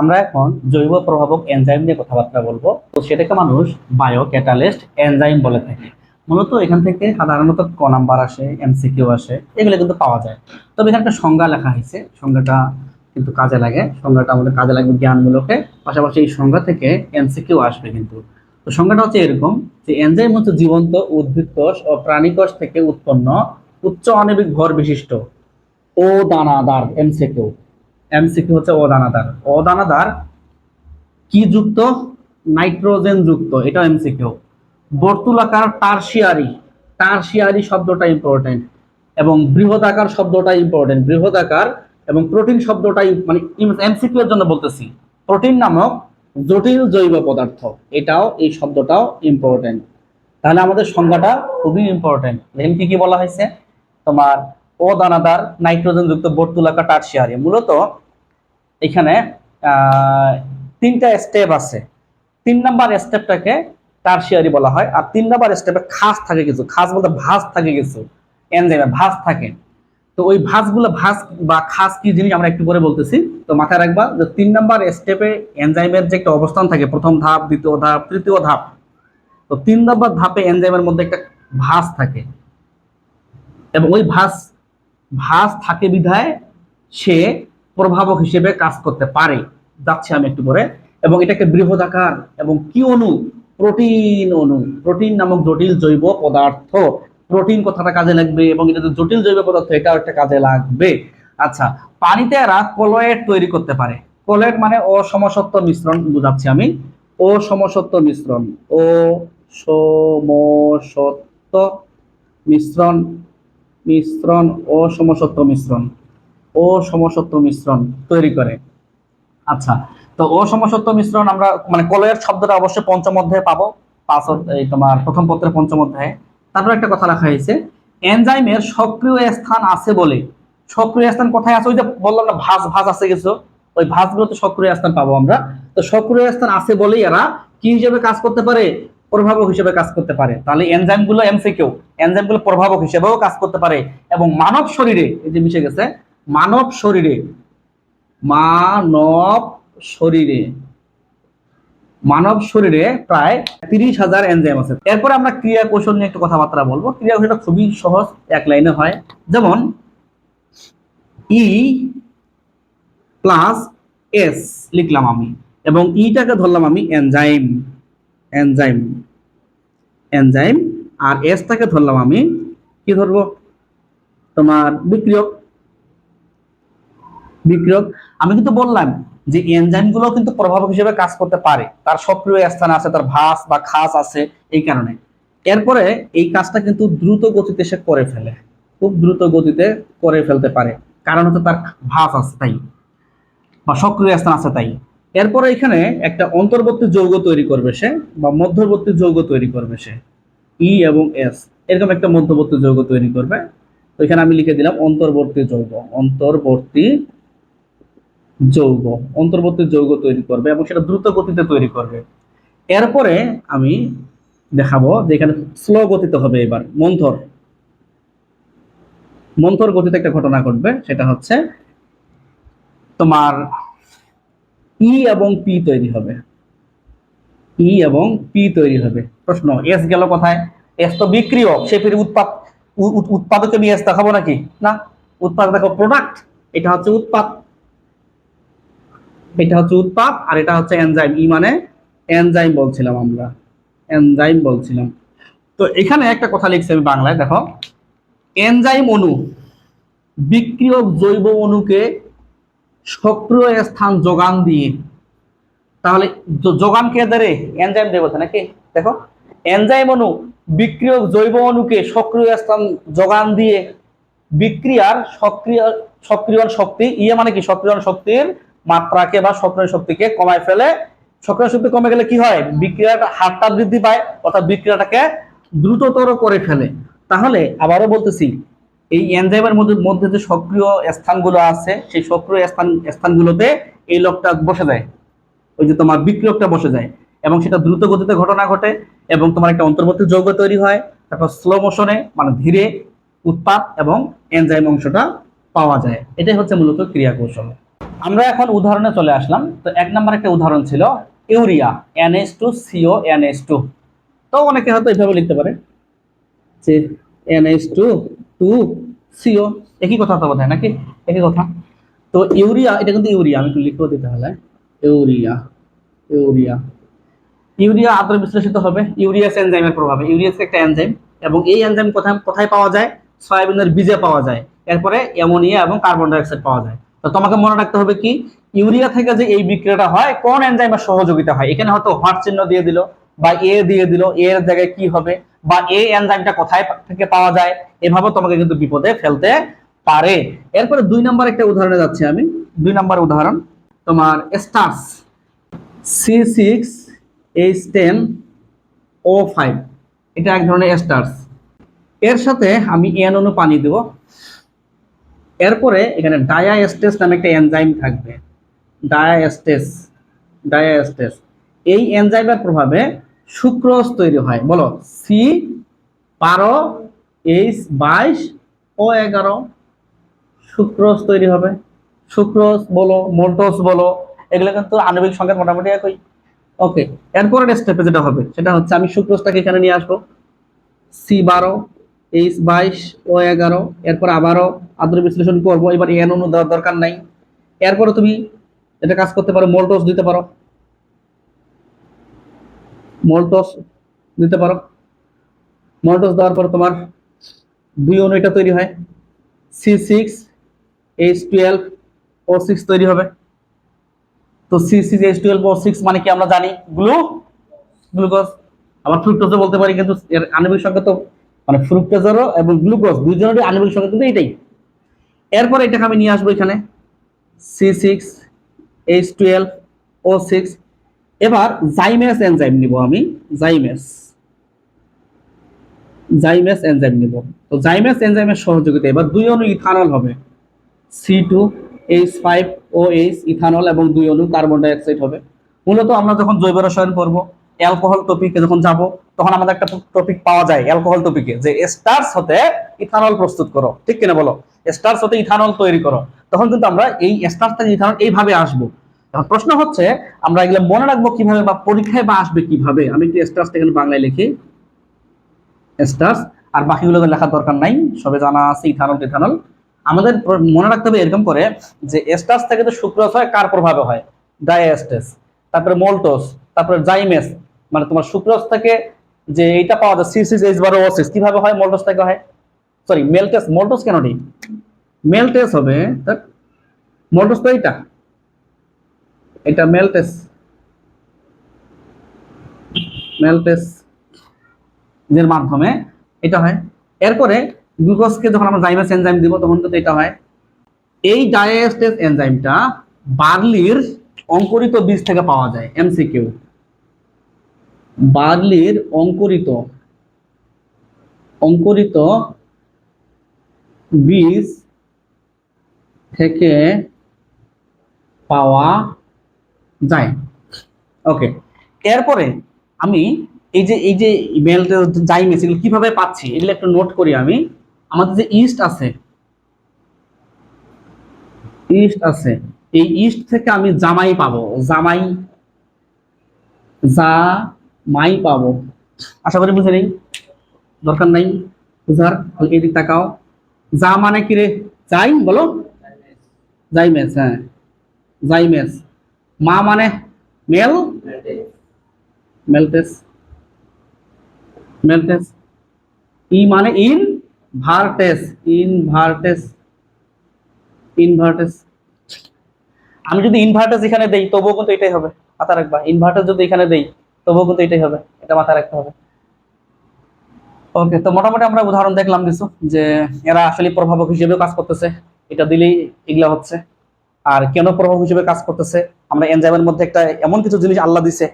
আমরা এখন জৈব প্রভাবক এনজাইম নিয়ে কথাবার্তা বলব। তো সেটাকে মানুষ বায়ো ক্যাটালিস্ট এনজাইম বলে থাকে। মূলত এখান থেকে সাধারণত ক নাম্বার আসে এমসিকিউ আসে, এগুলো কিন্তু পাওয়া যায়। তবে এখানে একটা সংজ্ঞা লেখা হয়েছে। সংজ্ঞাটা কিন্তু কাজে লাগে। সংজ্ঞাটা আমাদের কাজে লাগবে জ্ঞানমূলকে। পাশাপাশি এই সংজ্ঞা থেকে এমসিকিউ আসবে কিন্তু। তো সংজ্ঞাটা হচ্ছে এরকম যে এনজাইম হচ্ছে জীবন্ত, উদ্ভিদ কোষ ও প্রাণী কোষ থেকে উৎপন্ন উচ্চ আণবিক ভর বিশিষ্ট। ও দানাদার এমসিকিউ এমসিকিউ হচ্ছে অদানাদার। অদানাদার কি যুক্ত? নাইট্রোজেন যুক্ত এটা এমসিকিউ বর্তুলাকার টার্সিয়ারি টার্সিয়ারি শব্দটা ইম্পর্টেন্ট এবং বৃহদাকার শব্দটা ইম্পর্টেন্ট বৃহদাকার এবং প্রোটিন শব্দটাই মানে এমসিকিউ এর জন্য বলতেছি। প্রোটিন নামক জটিল জৈব পদার্থ, এটাও এই শব্দটাও ইম্পর্টেন্ট তাহলে আমাদের সংজ্ঞাটা খুবই ইম্পর্টেন্ট দেখেন কি কি বলা হয়েছে? তোমার অদানাদার নাইট্রোজেন যুক্ত বর্তুলাকার টার্সিয়ারি মূলত এখানে তিনটা স্টেপ আছে। তিন নাম্বার স্টেপটাকে টার্সিয়ারি বলা হয়, আর তিন নাম্বার স্টেপে খাস থাকে কিছু। খাস বলতে ভাঁজ থাকে কিছু। এনজাইমে ভাঁজ থাকে। তো ওই ভাঁজগুলো ভাঁজ বা খাস কি জিনিস আমরা একটু পরে বলতেছি। তো মাথায় রাখবা যে তিন নাম্বার স্টেপে এনজাইমের যে একটা অবস্থান থাকে, প্রথম ধাপ, দ্বিতীয় ধাপ, তৃতীয় ধাপ, তো তিন নাম্বার ধাপে এনজাইমের মধ্যে একটা ভাঁজ থাকে। এবং ওই ভাঁজ ভাঁজ থাকে বিধায় সে প্রভাবক হিসেবে কাজ করতে পারে। যাচ্ছে আমি একটু পরে। এবং এটাকে বৃহদাকার এবং কি অণু? প্রোটিন অণু। প্রোটিন নামক জটিল জৈব পদার্থ। প্রোটিন কথাটা কাজে লাগবে এবং এটা জটিল জৈব পদার্থ, এটাও একটা কাজে লাগবে। আচ্ছা পানিতে এরা কলয়েড তৈরি করতে পারে। কলয়েড মানে অসমসত্ব মিশ্রণ বুঝাচ্ছি আমি। অসমসত্ব মিশ্রণ। ও সমসত্ব মিশ্রণ। মিশ্রণ ও সমসত্ব মিশ্রণ। ও সমসত্ব মিশ্রণ তৈরি করে। আচ্ছা তো ও সমসত্ব মিশ্রণ আমরা মানে কলয়ের শব্দটা অবশ্যই পঞ্চম অধ্যায়ে পাবো। পাঁচ এই তোমার প্রথম পত্রের পঞ্চম অধ্যায়ে। তারপর একটা কথা লেখা হয়েছে, এনজাইমের সক্রিয় স্থান আছে বলে। সক্রিয় স্থান কোথায় আছে? ওই যে বললাম না, ভাঁজ ভাঁজ আছে কিছু। ওই ভাঁজগুলোতে সক্রিয় স্থান পাবো আমরা। তো সক্রিয় স্থান আছে বলেই এরা কি হিসেবে কাজ করতে পারে? প্রভাবক হিসেবে কাজ করতে পারে। তাহলে এনজাইমগুলো এমসিকিউ এনজাইমগুলো প্রভাবক হিসেবেও কাজ করতে পারে। এবং মানব শরীরে, এই যে মিশে গেছে মানব শরীরে মানব শরীরে মানব শরীরে প্রায় তিরিশ হাজার এনজাইম আছে। এরপরে আমরা ক্রিয়া কৌশল নিয়ে একটু কথাবার্তা বলব। ক্রিয়া কৌশলটা খুবই সহজ, এক লাইনে হয়। যেমন ই প্লাস এস লিখলাম আমি, এবং ইটাকে ধরলাম আমি এনজাইম এনজাইম এনজাইম আর এসটাকে ধরলাম আমি, কি ধরবো? তোমার বিক্রিয়ক। বিক্রিয়ক আমি কিন্তু বললাম যে এনজাইমগুলো কিন্তু প্রভাবক হিসেবে কাজ করতে পারে। তার সক্রিয় স্থান আছে, তার ভাস বা খাস আছে এই কারণে। এরপরে এই কাজটা কিন্তু দ্রুত গতিতে সে করে ফেলে। খুব দ্রুত গতিতে করে ফেলতে পারে। কারণ হচ্ছে তার ভাস আছে তাই, বা সক্রিয় স্থান আছে তাই। এরপরে এখানে একটা অন্তর্বর্তী যৌগ তৈরি করবে সে, বা মধ্যবর্তী যৌগ তৈরি করবে সে। ই এবং এস এরকম একটা মধ্যবর্তী যৌগ তৈরি করবে। তো এখানে আমি লিখে দিলাম অন্তর্বর্তী যৌগ। অন্তর্বর্তী যৌগ, অন্তর্বর্তী যৌগ তৈরি করবে এবং সেটা দ্রুত গতিতে তৈরি করবে। এরপরে আমি দেখাবো যে এখানে স্লো গতিতে হবে এবার, মন্থর। মন্থর গতিতে একটা ঘটনা ঘটবে, সেটা হচ্ছে তোমার ই এবং পি তৈরি হবে। ই এবং পি তৈরি হবে। প্রশ্ন এস গেল কোথায়? এস তো বিক্রিয়ক, সে ফিরে উৎপাদ উৎপাদকে নিয়ে এস দেখাবো নাকি? না, উৎপাদ দেখো প্রোডাক্ট এটা হচ্ছে উৎপাদ। এটা হচ্ছে উৎপাদ আর এটা হচ্ছে এনজাইম। ই মানে এনজাইম বলছিলাম আমরা। এনজাইম বলছিলাম। তো এখানে একটা কথা লিখছি আমি বাংলায়, দেখো। এনজাইম অণু বিক্রিয়ক জৈব অণুকে সক্রিয় স্থান যোগান দিয়ে, তাহলে যোগান কে দেবে? এনজাইম দেবে নাকি? দেখো, এনজাইম অণু বিক্রিয়ক জৈব অণুকে সক্রিয় স্থান যোগান দিয়ে, বিক্রিয়ার সক্রিয়, সক্রিয়ণ শক্তি ইয়ে মানে কি? সক্রিয়ণ শক্তির মাত্রাকে বা সক্রিয় শক্তিকে কমায় ফেলে সক্রিয় শক্তি কমে গেলে কি হয়? বিক্রিয়াটা হারটা বৃদ্ধি পায়, অর্থাৎ বিক্রিয়াটাকে দ্রুততর করে ফেলে। তাহলে আবারও বলতেছি, এই এনজাইমের মধ্যে মধ্যে যে সক্রিয় স্থানগুলো আছে, সেই সক্রিয় স্থান, স্থানগুলোতে এই লোকটা বসে যায়। ওই যে তোমার বিক্রিয়কটা বসে যায়। এবং সেটা দ্রুত গতিতে ঘটনা ঘটে এবং তোমার একটা অন্তর্বর্তী যৌগ তৈরি হয়, তারপর স্লো মোশনে মানে ধীরে উৎপাদ এবং এনজাইম অংশটা পাওয়া যায়। এটাই হচ্ছে মূলত ক্রিয়া কৌশল আমরা এখন উদাহরণে চলে আসলাম। তো এক নম্বর একটা উদাহরণ ছিল, urea NS two CO NS two. তো অনেকে হয়তো এইভাবে লিখতে পারে যে এনএস টু টু সিও একই কথা তো বোধ নাকি? একই কথা। তো ইউরিয়া, এটা কিন্তু ইউরিয়া, আমি একটু লিখেও দিতে হলে। Urea urea. ইউরিয়া আদ্র বিশ্লেষিত হবে, ইউরিয়াস এনজাইমের প্রভাবে। ইউরিয়াস একটা এনজাইম, এবং এই এনজাইম কোথায় কোথায় পাওয়া যায়? সয়াবিনের বীজে পাওয়া যায়। এরপরে অ্যামোনিয়া এবং কার্বন ডাইঅক্সাইড পাওয়া যায়। তো তোমাকে মনে রাখতে হবে কি? ইউরিয়া থেকে যে এই বিক্রিয়াটা হয়, কোন এনজাইমের সহযোগিতা হয়? এখানে হয়তো হট চিহ্ন দিয়ে দিল, বা এ দিয়ে দিল এর জায়গায় কি হবে, বা এ এনজাইমটা কোথায় থেকে পাওয়া যায় এভাবে তোমাকে কিন্তু বিপদে ফেলতে পারে। এরপরে দুই নম্বর একটা উদাহরণে যাচ্ছি আমি। দুই নম্বর উদাহরণ, তোমার starch C six H ten O five এটা এক ধরনের স্টার্স এর সাথে আমি এন অনু পানি দেব। এরপরে এখানে ডায়াস্টেস নামে একটা এনজাইম থাকবে। ডায়াস্টেস ডায়াস্টেস এই এনজাইমের প্রভাবে সুক্রোজ তৈরি হয়। বলো সি বারো এইচ বাইশ ও এগারো। সুক্রোজ তৈরি হবে। সুক্রোজ বলো মোল্টোস বলো, এগুলো কিন্তু আণবিক সংখ্যা মোটামুটি একই। ওকে এরপরের স্টেপে যেটা হবে, সেটা হচ্ছে আমি সুক্রোজটাকে এখানে নিয়ে আসব। সি বারো এইচ বাইশ ও এগারো, এরপর আবারও আদ্র বিশ্লেষণ করব। এবার এন অনু দরকার নাই। এরপরে তুমি এটা কাজ করতে পারো মোল্টোস দিতে পারো। মোল্টোস দিতে পারো। মোল্টোস দেওয়ার পর তোমার দুই অনু এটা তৈরি হয়। C six H twelve O six তৈরি হবে। তো C six H twelve O six মানে কি আমরা জানি? Glu glucose. আবার ফ্রুক্টোজও বলতে পারি, কিন্তু এর আণবিক সংখ্যা তো মানে ফ্রুক্টোজেরও এবং গ্লুকোজ দুইজনেরই আণবিক সংখ্যা কিন্তু এইটাই। এরপর এটাকে আমি নিয়ে আসব এখানে। C six H twelve O six এবার জাইমেস এনজাইম নিব আমি। জাইমেস। জাইমেস এনজাইম নিব। তো জাইমেস এনজাইমের সহযোগিতা এবার দুই অণু ইথানল হবে। C two H five O H ethanol এবং দুই অণু কার্বন ডাইঅক্সাইড হবে। মূলত আমরা যখন জৈব রসায়ন পড়ব অ্যালকোহল টপিকে যখন যাব, তখন আমাদের একটা টপিক পাওয়া যায় অ্যালকোহল টপিকে যে স্টার্স হতে ইথানল প্রস্তুত করো। ঠিক কিনা বলো? স্টার্স হতে ইথানল তৈরি করো। তখন কিন্তু আমরা এই স্টার্স থেকে ইথানল এইভাবে আসব। এখন প্রশ্ন হচ্ছে, আমরা এগুলো মনে রাখব কীভাবে বা পরীক্ষায় বা আসবে কীভাবে? আমি একটু স্টার্সটা এখানে বাংলায় লিখি। স্টার্স আর বাকিগুলো তো লেখার দরকার নাই, সবে জানা আছে ইথানল ইথানল আমাদের মনে রাখতে হবে এরকম করে যে স্টার্স থেকে তো সুক্রোজ হয়, কার প্রভাবে হয়? ডায়াস্টেস তারপরে মোল্টোস তারপরে জাইমেস মানে তোমার সুক্রোজ থেকে যে এইটা পাওয়া যায় সি সিক্স এইচ বারো ও সিক্স কীভাবে হয় মোল্টোস থেকে হয়? সরি মেলটেস মোল্টোস কেন নেই মেলটেস হবে মোল্টোস তো এইটা। এটা মেলটেস। মেলটেস এর মাধ্যমে এটা হয়। এরপরে গ্লুকোজকে যখন আমরা জাইমেস এনজাইম দিব, তখন কিন্তু এটা হয়। এই ডায়াস্টেস এনজাইমটা বার্লির অঙ্কুরিত বীজ থেকে পাওয়া যায় এমসিকিউ বার্লির অঙ্কুরিত অঙ্কুরিত বীজ থেকে পাওয়া যায়। ওকে এরপরে আমি এই যে এই যে মেল জাইমেস এগুলো কীভাবে পাচ্ছি, এগুলো একটু নোট করি আমি। আমাদের যে ইস্ট আছে ইস্ট আছে এই ইস্ট থেকে আমি জামাই পাবো, জামাই যা মাই পাবো। আশা করি বুঝে নেই, দরকার নাই। বুঝার হালকা এদিক তাকাও। যা মানে কি রে? যাই, বলো। জাইমেস হ্যাঁ। জাইমেস মা মানে মেল? মেলটেস। মেলটেস। ই মানে ইন ভার্টেস ইনভার্টেস। ইনভার্টেস। আমি যদি ইনভার্টেস এখানে দেই, তবুও কিন্তু এটাই হবে। মাথা রাখবা ইনভার্টার যদি এখানে দেই, তবুও কিন্তু এটাই হবে। এটা মাথায় রাখতে হবে। ওকে তো মোটামুটি আমরা উদাহরণ দেখলাম কিছু, যে এরা আসলে প্রভাবক হিসেবে কাজ করতেছে। এটা দিলেই এগুলা হচ্ছে। আর কেন প্রভাব হিসেবে কাজ করতেছে? আমরা এনজাইমের মধ্যে একটা এমন কিছু জিনিস আল্লাহ দিছে।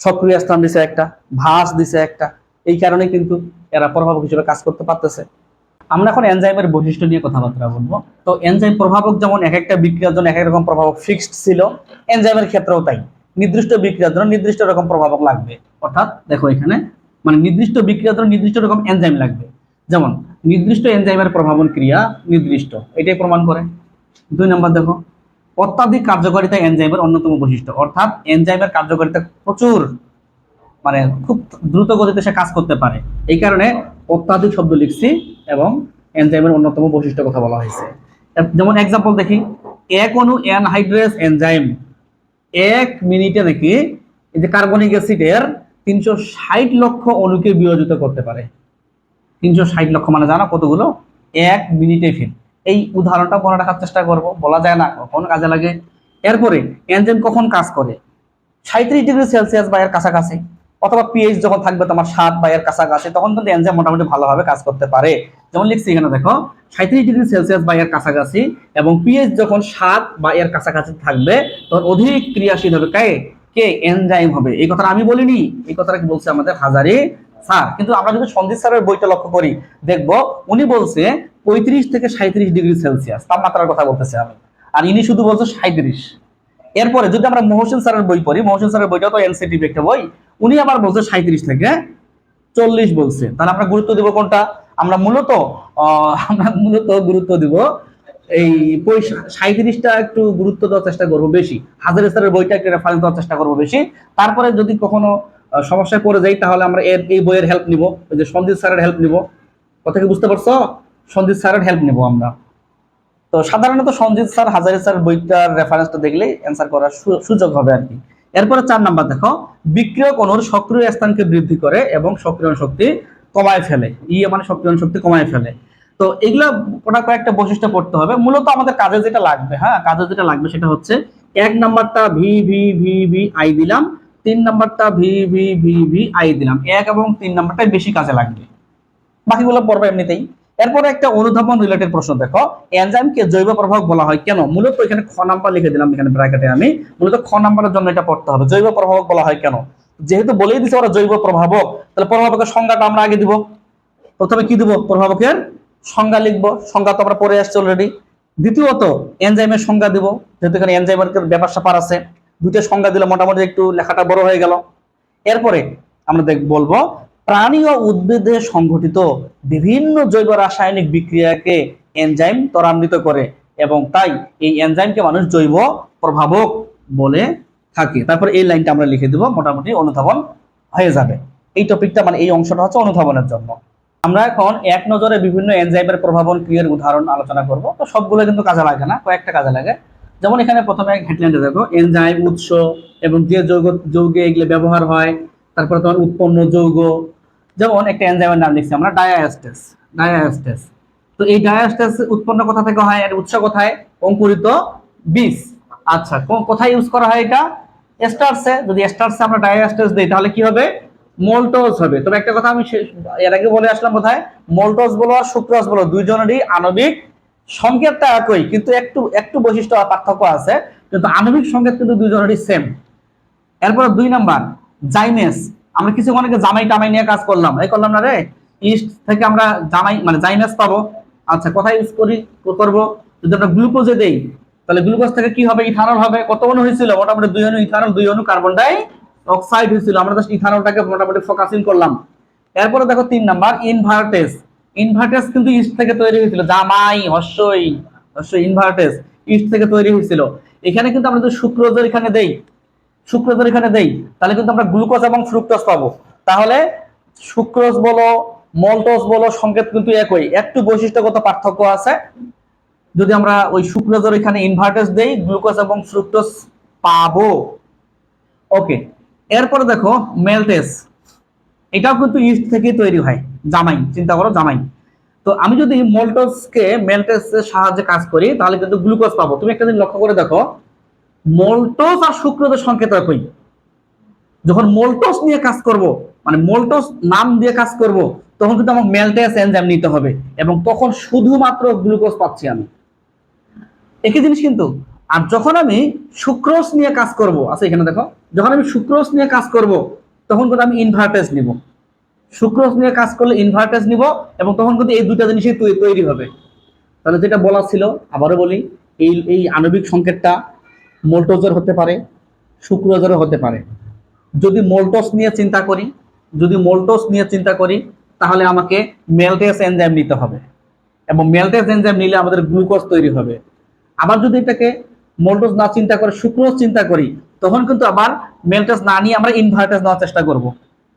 সক্রিয় স্থান দিছে একটা ভাস দিছে একটা। এই কারণে কিন্তু এরা প্রভাবক হিসেবে কাজ করতে পারতেছে। আমরা এখন এনজাইমের বৈশিষ্ট্য নিয়ে কথাবার্তা বলব। তো এনজাইম প্রভাবক যেমন এক একটা বিক্রিয়ার জন্য এক এক রকম প্রভাবক ফিক্সড ছিল, এনজাইমের ক্ষেত্রেও তাই। নির্দিষ্ট বিক্রিয়ার জন্য নির্দিষ্ট রকম প্রভাবক লাগবে। অর্থাৎ দেখো এখানে মানে নির্দিষ্ট বিক্রিয়ার জন্য নির্দিষ্ট রকম এনজাইম লাগবে। যেমন, নির্দিষ্ট এনজাইমের প্রভাবন ক্রিয়া নির্দিষ্ট। এটাই প্রমাণ করে। দুই নম্বর দেখো, অত্যাধিক কার্যকারিতা এনজাইমের অন্যতম বৈশিষ্ট্য। অর্থাৎ এনজাইমের কার্যকারিতা প্রচুর। মানে খুব দ্রুত গতিতে সে কাজ করতে পারে। এই কারণে অত্যাধিক শব্দ লিখছি এবং এনজাইমের অন্যতম বৈশিষ্ট্য কথা বলা হয়েছে। যেমন এক্সাম্পল দেখি। এক অণু অ্যানহাইড্রেস এনজাইম এক মিনিটে নাকি এই যে কার্বনিক অ্যাসিডের তিনশো ষাট লক্ষ অণুকে বিয়োজিত করতে পারে। তিনশো ষাট লক্ষ মানে জানা কতগুলো? এক মিনিটে ফিল। এই উদাহরণটা মনে রাখার চেষ্টা করব, বলা যায় না, কখন কাজে লাগে। এরপরে এনজাইম কখন কাজ করে? সাঁত্রিশ ডিগ্রি সেলসিয়াস বা এর কাছাকাছি। অথবা পিএইচ যখন থাকবে তোমার সাত বা এর কাছাকাছি, তখন কিন্তু এনজাইম মোটামুটি ভালোভাবে কাজ করতে পারে। যেমন লিখছি এখানে দেখো, সাঁত্রিশ ডিগ্রি সেলসিয়াস বা এর কাছাকাছি এবং পিএইচ যখন সাত বা এর কাছাকাছি থাকবে, তখন অধিক ক্রিয়াশীল হবে কে? কে? এনজাইম হবে। এই কথাটা আমি বলিনি, এই কথাটা কি বলছে আমাদের হাজারি স্যার? কিন্তু আমরা যদি সন্দীপ স্যারের বইটা লক্ষ্য করি, দেখব উনি বলছে পঁয়ত্রিশ থেকে সাঁত্রিশ ডিগ্রি সেলসিয়াস, তাপমাত্রার কথা বলতেছে আমি। আর ইনি শুধু বলছে সাঁত্রিশ। এরপরে যদি আমরা মহসিন স্যারের বই পড়ি, মহসিন স্যারের বইটা তো এনসিটিভি একটা বই উনি আবার বলছে সাঁত্রিশ থেকে চল্লিশ বলছে। তাহলে আমরা গুরুত্ব দিব কোনটা? আমরা মূলত আমরা মূলত গুরুত্ব দিব এই সাঁত্রিশটা একটু গুরুত্ব দেওয়ার চেষ্টা করব বেশি। হাজার স্যারের বইটা একটু রেফারেন্স দেওয়ার চেষ্টা করব বেশি। তারপরে যদি কখনো সমস্যায় পড়ে যাই, তাহলে আমরা এর, এই বইয়ের হেল্প নিব। ওই যে সন্দীপ স্যারের হেল্প নিব। কথা কি বুঝতে পারছ? সন্দীপ স্যারের হেল্প নিব আমরা। তো সাধারণত সঞ্জিত স্যার, হাজারি স্যার বইটার রেফারেন্সটা দেখলে অ্যান্সার করার সুযোগ হবে আর কি। এরপরে চার নাম্বার দেখো, বিক্রিয়ক অণুর সক্রিয় স্থানকে বৃদ্ধি করে এবং সক্রিয় শক্তি কমায় ফেলে। ইয়ে মানে সক্রিয়ণ শক্তি কমায় ফেলে। তো এগুলা ওটা কয়েকটা বৈশিষ্ট্য পড়তে হবে। মূলত আমাদের কাজে যেটা লাগবে হ্যাঁ কাজে যেটা লাগবে সেটা হচ্ছে এক নাম্বারটা V V V V I দিলাম, তিন নাম্বারটা V V V V I দিলাম। এক এবং তিন নাম্বারটাই বেশি কাজে লাগবে। বাকিগুলো পড়বে এমনিতেই। এরপরে একটা অনুধাবন রিলেটেড প্রশ্ন, দেখো এনজাইমকে জৈব প্রভাবক বলা হয় কেন? মূলত এখানে খ নাম্বার লিখে দিলাম, এখানে ব্র্যাকেটে আমি। মূলত খ নাম্বারের জন্য এটা পড়তে হবে। জৈব প্রভাবক বলা হয় কেন? যেহেতু বলেই দিছে ওরা জৈব প্রভাবক তাহলে প্রভাবকের সংজ্ঞাটা আমরা আগে দিব। প্রথমে কি দিব? প্রভাবকের সংজ্ঞা লিখব। সংজ্ঞা তো আমরা পড়ে আসছি অলরেডি দ্বিতীয়ত এনজাইমের সংজ্ঞা দিব। যেহেতু এখানে এনজাইমের ব্যাপার স্যাপার আছে। দুইটা সংজ্ঞা দিলে মোটামুটি একটু লেখাটা বড় হয়ে গেল। এরপরে আমরা দেখ বলব প্রাণী ও উদ্ভিদে সংঘটিত বিভিন্ন জৈব রাসায়নিক বিক্রিয়াকে এনজাইম ত্বরান্বিত করে এবং তাই এই এনজাইমকে মানুষ জৈব প্রভাবক বলে থাকে। তারপর এই লাইনটা আমরা লিখে দিব, মোটামুটি অনুধাবন হয়ে যাবে। এই টপিকটা মানে এই অংশটা হচ্ছে অনুধাবনের জন্য। আমরা এখন এক নজরে বিভিন্ন এনজাইমের প্রভাবন ক্রিয়ার উদাহরণ আলোচনা করব। তো সবগুলো কিন্তু কাজে লাগে না, কয়েকটা কাজে লাগে। যেমন এখানে প্রথমে হেডলাইনটা দেখো, এনজাইম উৎস এবং যে যৌগ, যৌগে এগুলো ব্যবহার হয়, তারপরে তোমার উৎপন্ন যৌগ যেমন একটা এনজাইমের নাম লিখছি আমরা ডায়াস্টেস ডায়াস্টেস তো এই ডায়াস্টেস উৎপন্ন কোথা থেকে হয়? এর উৎস কোথায়? অঙ্কুরিত বীজ। আচ্ছা কোথায় ইউজ করা হয় এটা? স্টার্সে যদি স্টার্সে আমরা ডায়াস্টেস দিই, তাহলে কি হবে? মোল্টোজ হবে। তবে একটা কথা আমি এর আগে বলে আসলাম কোথায়? মোল্টোজ বলো আর সুক্রোজ বলো, দুইজনেরই আণবিক সংকেতটা একই, কিন্তু একটু একটু বৈশিষ্ট্য পার্থক্য আছে। কিন্তু আণবিক সংকেত কিন্তু দুইজনেরই সেম এরপর দুই নাম্বার, জাইমেস। আমরা কিছু অনেকে জামাই টামাই নিয়ে কাজ করলাম। এই করলাম না রে? ইস্ট থেকে আমরা জামাই মানে জাইমেস পাবো। আচ্ছা কোথায় ইউজ করি? করব? যদি আমরা গ্লুকোজে দেই, তাহলে গ্লুকোজ থেকে কি হবে? ইথানল হবে। কত অনু হয়েছিল? মোটামুটি দুই অনু ইথানল দুই অনু কার্বন ডাই অক্সাইড হয়েছিল। আমরা জাস্ট ইথানলটাকে মোটামুটি ফোকাসিং করলাম। এরপরে দেখো তিন নাম্বার ইনভার্টেস ইনভার্টেস কিন্তু ইস্ট থেকে তৈরি হয়েছিল। জামাই হর্ষই হর্ষই ইনভার্টেস ইস্ট থেকে তৈরি হয়েছিল। এখানে কিন্তু আমরা যদি শুক্রোজের এখানে দেই শুক্রোজের এখানে দেই, তাহলে কিন্তু আমরা গ্লুকোজ এবং ফ্রুক্টোজ পাবো। তাহলে সুক্রোজ বলো, মল্টোজ বলো, সংকেত কিন্তু একই। একটু বৈশিষ্ট্যগত পার্থক্য আছে। যদি আমরা ওই সুক্রোজের এখানে ইনভার্টেস দেই, গ্লুকোজ এবং ফ্রুক্টোজ পাবো। ওকে, এরপরে দেখো, মেলটেস। এটাও কিন্তু ইস্ট থেকে তৈরি হয়, জামাই, চিন্তা করো, জামাই। তো আমি যদি মোল্টোসকে মেলটেসের সাহায্যে কাজ করি, তাহলে কিন্তু গ্লুকোজ পাবো। তুমি একটা দিন লক্ষ্য করে দেখো মোল্টোস আর শুক্রোজের সংকেত একই যখন মোল্টোস নিয়ে কাজ করব মানে মোল্টোস নাম দিয়ে কাজ করব, তখন কিন্তু আমার মেলটেস এনজাইম নিতে হবে এবং তখন শুধুমাত্র গ্লুকোজ পাচ্ছি আমি। একই জিনিস কিন্তু, আর যখন আমি সুক্রোজ নিয়ে কাজ করব আচ্ছা এখানে দেখো, যখন আমি সুক্রোজ নিয়ে কাজ করব, তখন কিন্তু আমি ইনভার্টেস নিব। সুক্রোজ নিয়ে কাজ করলে ইনভার্টেস নিব এবং তখন কিন্তু এই দুটা জিনিসই তৈরি হবে। তাহলে যেটা বলা ছিল, আবারও বলি, এই এই আণবিক সংকেতটা মোল্টোজের হতে পারে, শুক্রোজেরও হতে পারে। যদি মোল্টোস নিয়ে চিন্তা করি, যদি মোল্টোস নিয়ে চিন্তা করি, তাহলে আমাকে মেলটেস এনজাইম নিতে হবে। এবং মেলটেস এনজাইম নিলে আমাদের গ্লুকোজ তৈরি হবে। আবার যদি এটাকে মোল্টোজ না চিন্তা করে সুক্রোজ চিন্তা করি, তখন কিন্তু আবার মেলটেজ না নিয়ে আমরা ইনভার্টেস নেওয়ার চেষ্টা করব।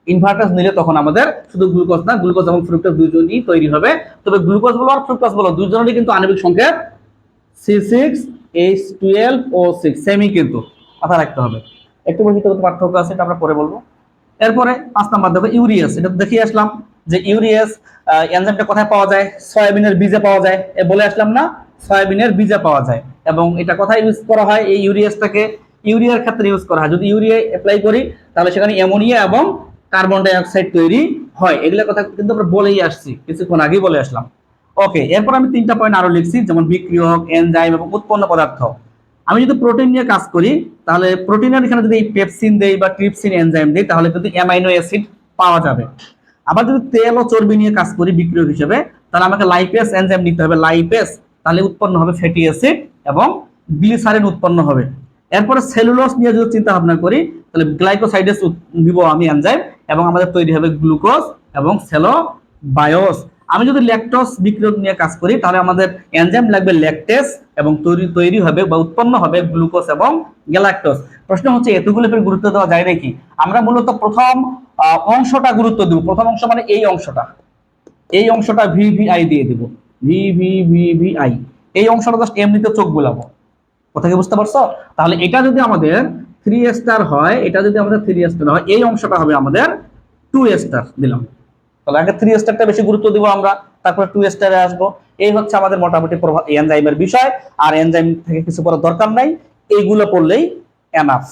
ইনভার্টেজ নিলে তখন আমাদের শুধু গ্লুকোজ না গ্লুকোজ এবং ফ্রুক্টোজ দুজনই তৈরি হবে। তবে গ্লুকোজ বলো আর ফ্রুক্টোজ বলো, দুজনেরই কিন্তু আণবিক সংকেত C six H twelve O six সেমই কিন্তু মাথা রাখতে হবে। একটু বৈশিষ্ট্যগত পার্থক্য আছে, এটা আমরা পরে বলব। এরপরে পাঁচ দেখো, ইউরিয়াস, এটা দেখিয়ে আসলাম যে ইউরিয়াস কোথায় পাওয়া যায়? সয়াবিনের বীজে পাওয়া যায়। বলে আসলাম না, সয়াবিনের বীজে পাওয়া যায়। এবং এটা কোথায় ইউজ করা হয়? এই ইউরিয়াসটাকে ইউরিয়ার ক্ষেত্রে ইউজ করা হয়। যদি ইউরিয়া অ্যাপ্লাই করি, তাহলে সেখানে অ্যামোনিয়া এবং কার্বন ডাই অক্সাইড তৈরি হয়। এগুলোর কথা কিন্তু আমরা বলেই আসছি, কিছুক্ষণ আগেই বলে আসলাম। ওকে এরপর আমি তিনটা পয়েন্ট আরও লিখছি, যেমন বিক্রিয়ক এনজাইম এবং উৎপন্ন পদার্থ। আমি যদি প্রোটিন নিয়ে কাজ করি, তাহলে প্রোটিনের এখানে যদি পেপসিন দেই বা ট্রিপসিন এনজাইম দেই, তাহলে কিন্তু অ্যামাইনো অ্যাসিড পাওয়া যাবে। আবার যদি তেল ও চর্বি নিয়ে কাজ করি বিক্রিয়ক হিসেবে, তাহলে আমাকে লাইপেস এনজাইম নিতে হবে। লাইপেস তাহলে উৎপন্ন হবে ফ্যাটি অ্যাসিড এবং গ্লিসারিন উৎপন্ন হবে। এরপরে সেলুলোজ নিয়ে যদি চিন্তা ভাবনা করি, তাহলে গ্লাইকোসাইডেস দিব আমি এনজাইম এবং আমাদের তৈরি হবে গ্লুকোজ এবং সেলো বায়োস আমি যদি ল্যাকটোস বিক্রিয়ক নিয়ে কাজ করি, তাহলে আমাদের এনজাইম লাগবে ল্যাকটেস এবং তৈরি তৈরি হবে বা উৎপন্ন হবে গ্লুকোজ এবং গ্যালাক্টোজ প্রশ্ন হচ্ছে, এতগুলো ফের গুরুত্ব দেওয়া যায় নাকি? আমরা মূলত প্রথম অংশটা গুরুত্ব দেব। প্রথম অংশ মানে এই অংশটা। এই অংশটা ভি ভি আই দিয়ে দিব। V V V V I এই অংশটা জাস্ট এমনিতে চোখ গোলাবো কথা কি বুঝতে পারছ? তাহলে এটা যদি আমাদের থ্রি স্টার হয়, এটা যদি আমাদের থ্রি স্টার হয়, এই অংশটা হবে আমাদের টু স্টার দিলাম। তাহলে আগে থ্রি স্টারটা বেশি গুরুত্ব দিব আমরা, তারপরে টু স্টারে আসব। এই হচ্ছে আমাদের মোটামুটি এনজাইমের বিষয়, আর এনজাইম থেকে কিছু করার দরকার নাই, এইগুলো পড়লেই এনাফ